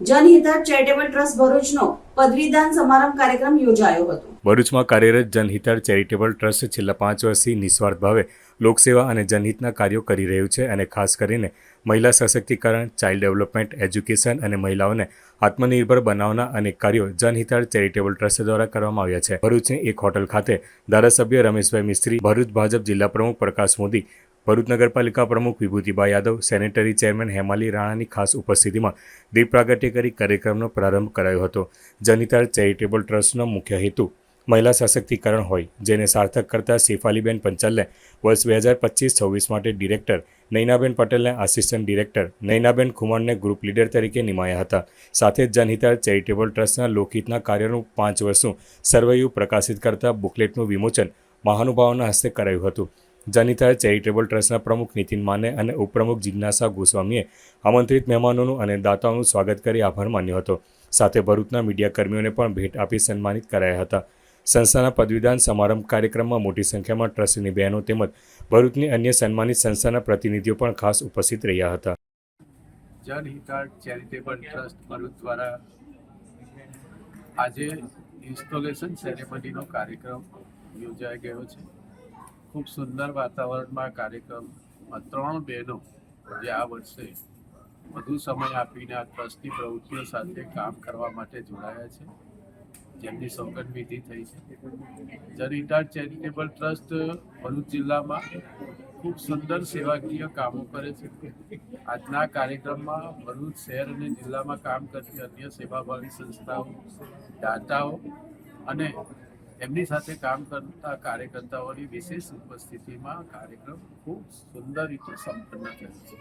જનહિતા charitable trust ભરૂચનો પદવીદાન સમારંભ કાર્યક્રમ યોજાયો હતો. ભરૂચમાં કાર્યરત જનહિતર ચેરિટેબલ ટ્રસ્ટ છેલ્લા પાંચ વર્ષથી નિસ્વાર્થ ભાવે લોકસેવા અને જનહિતના કાર્યો કરી રહ્યું છે અને ખાસ કરીને મહિલા સશક્તિકરણ, ચાઇલ્ડ ડેવલપમેન્ટ, એજ્યુકેશન અને મહિલાઓને આત્મનિર્ભર બનાવવાના અનેક કાર્યો જનહિતર ચેરિટેબલ ટ્રસ્ટ દ્વારા કરવામાં આવ્યા છે. ભરૂચની એક હોટલ ખાતે ધારાસભ્ય રમેશભાઈ મિસ્ત્રી, ભરૂચ ભાજપ જિલ્લા પ્રમુખ પ્રકાશ મોદી ભરૂચ નગરપાલિકા પ્રમુખ વિભૂતિભાઈ યાદવ, સેનેટરી ચેરમેન હેમાલી રાણાની ખાસ ઉપસ્થિતિમાં દીપ પ્રાગટ્ય કરી કાર્યક્રમનો પ્રારંભ કરાયો હતો. જનિતાર ચેરિટેબલ ટ્રસ્ટનો મુખ્ય હેતુ મહિલા સશક્તિકરણ હોય, જેને સાર્થક કરતા શેફાલીબેન પંચાલને વર્ષ બે હજાર પચીસ છવ્વીસ માટે ડિરેક્ટર, નૈનાબેન પટેલને આસિસ્ટન્ટ ડિરેક્ટર, નૈનાબેન ખુમાણને ગ્રુપ લીડર તરીકે નિમાયા હતા. સાથે જ જનહિતાર ચેરિટેબલ ટ્રસ્ટના લોકહિતના કાર્યનું પાંચ વર્ષનું સર્વૈયું પ્રકાશિત કરતા બુકલેટનું વિમોચન મહાનુભાવોના હસ્તે કરાયું હતું. જનિતાર ચેરિટેબલ ટ્રસ્ટના પ્રમુખ નીતિન માને અને ઉપપ્રમુખ જિજ્ઞાસા ગોસ્વામીએ આમંત્રિત મહેમાનોનું અને દાતાઓનું સ્વાગત કરી આભાર માન્યો હતો. સાથે ભરૂચના મીડિયાકર્મીઓને પણ ભેટ આપી સન્માનિત કરાયા હતા. સંસ્થાના પદવીદાન સમારંભ કાર્યક્રમમાં મોટી સંખ્યામાં ટ્રસ્ટની બહેનો તેમજ ભરૂચની અન્ય સન્માનિત સંસ્થાના પ્રતિનિધિઓ પણ ખાસ ઉપસ્થિત રહ્યા હતા. જનહિતાર્થ ચેરિટેબલ ટ્રસ્ટ ભરૂચ દ્વારા આજે ઇન્સ્ટોલેશન સેરેમનીનો કાર્યક્રમ યોજાઈ ગયો છે. ખૂબ સુંદર વાતાવરણમાં કાર્યક્રમમાં ત્રણ બહેનો જે આ વર્ષે વધુ સમય આપીને આ ટ્રસ્ટની પ્રવૃત્તિઓ સાથે કામ કરવા માટે જોડાયા છે. જેમની સોગંદ વિધિ થઈ છે. જનહિતાર્થ ચેરિટેબલ ટ્રસ્ટ ભરૂચ જિલ્લામાં ખૂબ સુંદર સેવાકીય કામો કરે છે. આજના કાર્યક્રમમાં ભરૂચ શહેર અને જિલ્લામાં કામ કરતી અન્ય સેવાભાવી સંસ્થાઓ, દાતાઓ અને એમની સાથે કામ કરતા કાર્યકર્તાઓની વિશેષ ઉપસ્થિતિમાં કાર્યક્રમ ખૂબ સુંદર રીતે સંપન્ન થયો છે.